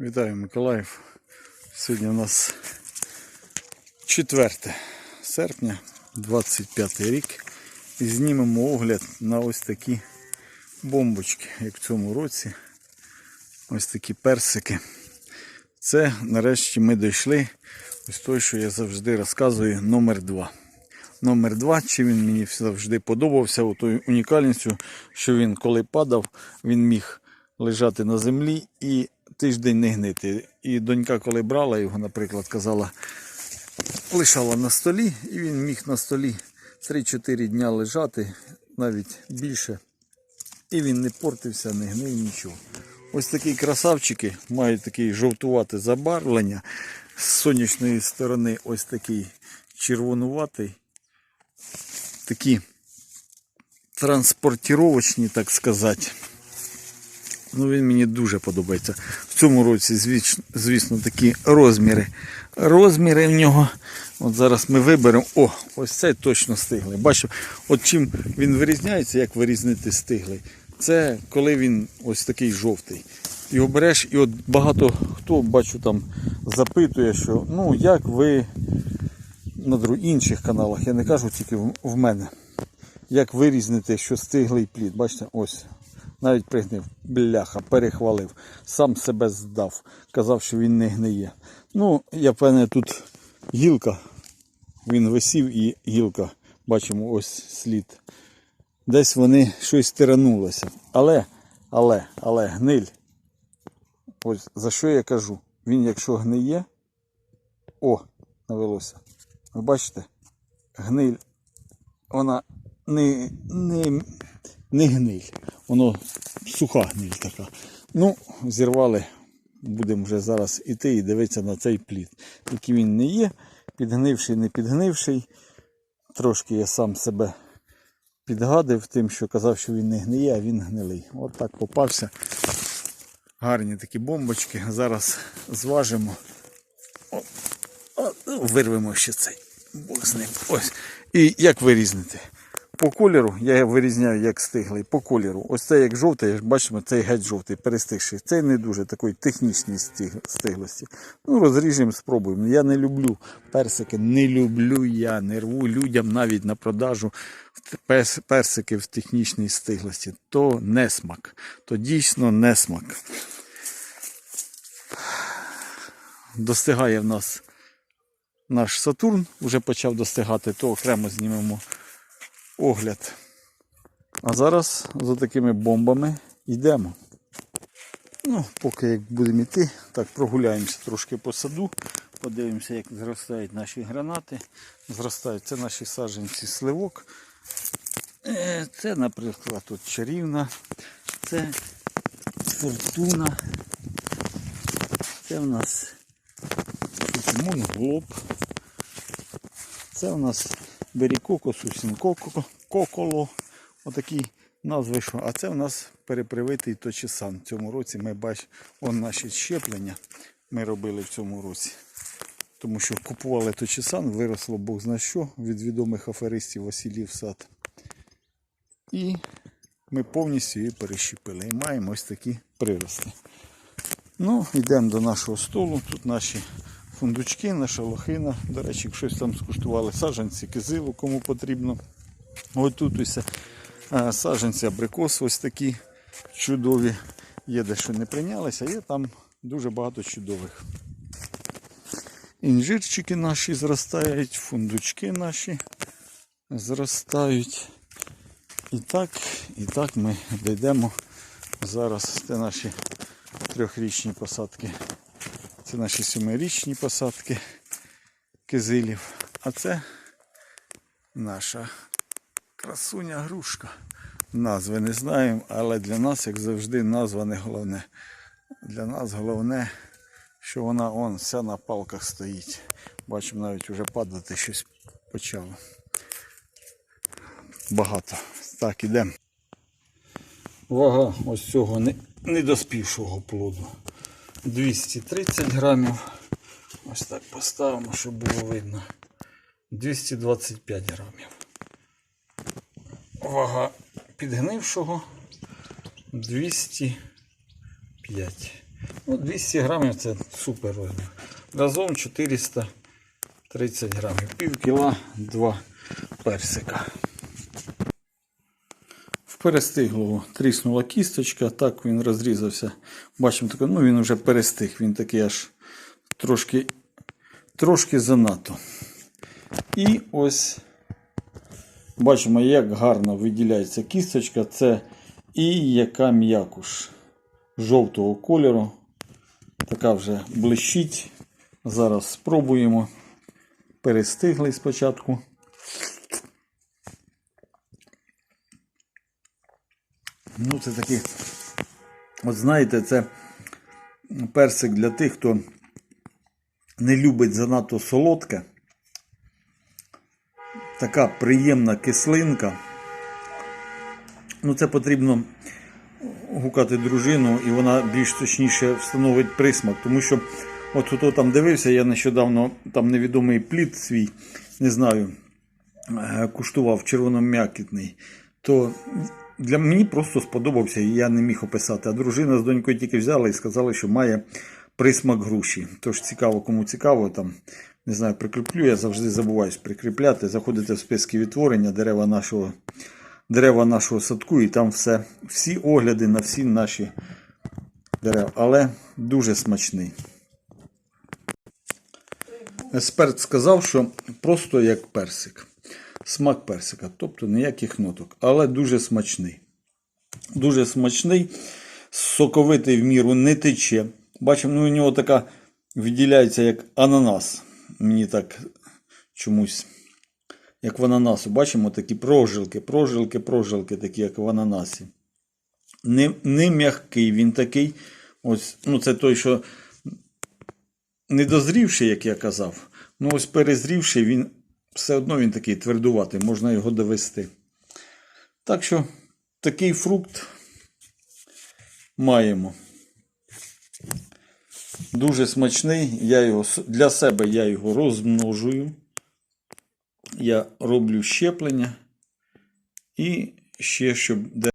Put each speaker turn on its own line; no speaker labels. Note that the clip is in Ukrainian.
Вітаю Миколаїв. Сьогодні у нас 4 серпня, 25 рік. І знімемо огляд на ось такі бомбочки, як в цьому році. Ось такі персики. Це нарешті ми дійшли. Ось той, що я завжди розказую, номер 2. Номер 2, чи він мені завжди подобався отою унікальністю, що він коли падав, він міг лежати на землі і тиждень не гнити. І донька, коли брала його, наприклад, казала, лишала на столі, і він міг на столі 3-4 дня лежати, навіть більше. І він не портився, не гнив нічого. Ось такі красавчики мають такий жовтувате забарвлення. З сонячної сторони ось такий червонуватий. Такі транспортировочні, так сказати. Ну, він мені дуже подобається. В цьому році, звісно, такі розміри. Розміри в нього. От зараз ми виберемо. О, ось цей точно стиглий. Бачив, от чим він вирізняється, як вирізнити стиглий. Це коли він ось такий жовтий. Його береш, і от багато хто бачу там запитує, що ну як ви на інших каналах, я не кажу тільки в мене. Як вирізнити, що стиглий плід. Бачите, ось. Навіть пригнив, бляха, перехвалив, сам себе здав, казав, що він не гниє. Ну, я певне, тут гілка. Він висів і гілка. Бачимо ось слід. Десь вони щось тиранулося. Але, але, але гниль. Ось за що я кажу? Він, якщо гниє, о, навелося. Ви бачите? Гниль, вона не, не, не гниль. Воно суха гниль така. Ну, зірвали. Будемо вже зараз іти і дивитися на цей плід. Який він не є, підгнивший, не підгнивший. Трошки я сам себе підгадив тим, що казав, що він не гниє, а він гнилий. От так попався. Гарні такі бомбочки. Зараз зважимо. О, о, ну, вирвемо ще цей. Бог з ним. Ось. І як вирізнити? По кольору я вирізняю як стиглий. По кольору. Ось цей як жовтий, як бачимо, цей геть жовтий, перестигший. Цей не дуже такої технічної стиг- стиглості. Ну, розріжемо, спробуємо. Я не люблю персики, не люблю я, не рву людям навіть на продажу персики в технічній стиглості. То не смак. То дійсно не смак. Достигає в нас наш Сатурн, вже почав достигати, то окремо знімемо огляд. А зараз за такими бомбами йдемо. Ну, поки як будемо йти, так прогуляємося трошки по саду, подивимося, як зростають наші гранати. Зростають це наші саджанці сливок. Е, Це, наприклад, тут чарівна, це фортуна. Це в нас тут монглоб. Це у нас берікоко, сусінкоко, коколо. Отакі назви. Що. А це у нас перепривитий точесан. В цьому році ми бачимо вон наші щеплення ми робили в цьому році. Тому що купували точесан, виросло Бог зна що від відомих аферистів Василів сад. І ми повністю її перещепили. І маємо ось такі прирости. Ну, йдемо до нашого столу. Тут наші фундучки, наша лохина. До речі, щось там скуштували саджанці, кизилу, кому потрібно. Ось тут ось е, саджанці абрикос ось такі чудові. Є дещо не прийнялися, є там дуже багато чудових. Інжирчики наші зростають, фундучки наші зростають. І так, і так ми дійдемо зараз. Це наші трьохрічні посадки. Це наші семирічні посадки кизилів. А це наша красуня грушка. Назви не знаємо, але для нас, як завжди, назва не головне. Для нас головне, що вона он вся на палках стоїть. Бачимо, навіть вже падати щось почало. Багато. Так, ідемо. Вага ось цього не- недоспівшого плоду. 230 грамів. Ось так поставимо, щоб було видно. 225 грамів. Вага підгнившого 205. Ну, 200 грамів це супер розмір. Разом 430 грамів. Пів кіла, два персика. В перестиглого тріснула кісточка, так він розрізався. Бачимо, таке, ну він вже перестиг, він такий аж трошки, трошки занадто. І ось бачимо, як гарно виділяється кісточка. Це і яка м'якуш жовтого кольору. Така вже блищить. Зараз спробуємо. Перестигли спочатку. Ну, це такий, от знаєте, це персик для тих, хто не любить занадто солодке. Така приємна кислинка. Ну, це потрібно гукати дружину, і вона більш точніше встановить присмак. Тому що, от хто там дивився, я нещодавно там невідомий плід свій, не знаю, е, куштував червоном'якітний, то для мені просто сподобався, і я не міг описати. А дружина з донькою тільки взяла і сказала, що має присмак груші. Тож цікаво, кому цікаво, там, не знаю, прикріплю, я завжди забуваюсь прикріпляти. Заходите в списки відтворення дерева нашого, дерева нашого садку, і там все, всі огляди на всі наші дерева. Але дуже смачний. Експерт сказав, що просто як персик. Смак персика, тобто ніяких ноток, але дуже смачний. Дуже смачний, соковитий в міру не тече. Бачимо, ну у нього така виділяється як ананас. Мені так чомусь, як в ананасу. Бачимо такі прожилки, прожилки, прожилки, такі, як в ананасі. Не, не м'який, він такий. Ось, ну це той, що не дозрівший, як я казав. Ну ось перезрівший, він все одно він такий твердуватий, можна його довести. Так що такий фрукт маємо. Дуже смачний. Я його, для себе я його розмножую. Я роблю щеплення. І ще, щоб